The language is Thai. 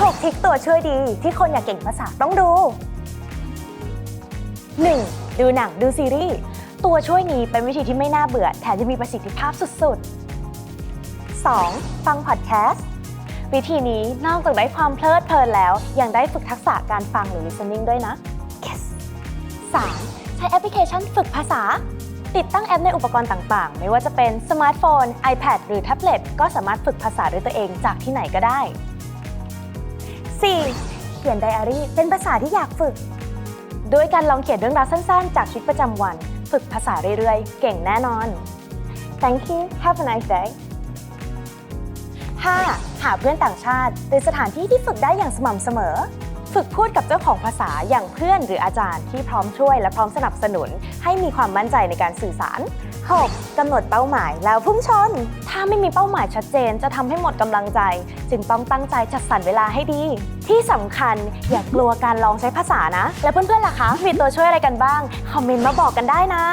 6ทริคตัวช่วยดีที่คนอยากเก่งภาษาต้องดู 1. ดูหนังดูซีรีส์ ตัวช่วยนี้เป็นวิธีที่ไม่น่าเบื่อ แถมยังมีประสิทธิภาพสุดๆ 2. ฟังพอดแคสต์ วิธีนี้นอกจากได้ความเพลิดเพลินแล้ว ยังได้ฝึกทักษะการฟังหรือ listening ด้วยนะ yes 3. ใช้แอปพลิเคชันฝึกภาษา ติดตั้งแอปในอุปกรณ์ต่างๆ ไม่ว่าจะเป็นสมาร์ทโฟน iPad หรือแท็บเล็ตก็สามารถฝึกภาษาด้วยตัวเองจากที่ไหนก็ได้ 4. เขียนไดอารี่เป็นภาษาที่อยากฝึก ด้วยการลองเขียนเรื่องราวสั้นๆ จากชีวิตประจำวัน ฝึกภาษาเรื่อยๆ เก่งแน่นอน Thank you Have a nice day 5. หาเพื่อนต่างชาติหรือสถานที่ที่ฝึกได้อย่างสม่ำเสมอ ฝึกพูดกับเจ้าของภาษาอย่างเพื่อนหรืออาจารย์ที่พร้อมช่วยและพร้อมสนับสนุน ให้มีความมั่นใจในการสื่อสาร 6. กำหนดเป้าหมายแล้วพุ่งชน ถ้าไม่มีเป้าหมายชัดเจนจะทำให้หมดกำลังใจ จึงต้องตั้งใจจัดสรรเวลาให้ดี ที่สำคัญอย่ากลัวการลองใช้ภาษานะ และเพื่อนๆล่ะคะ มีตัวช่วยอะไรกันบ้าง คอมเมนต์มาบอกกันได้นะ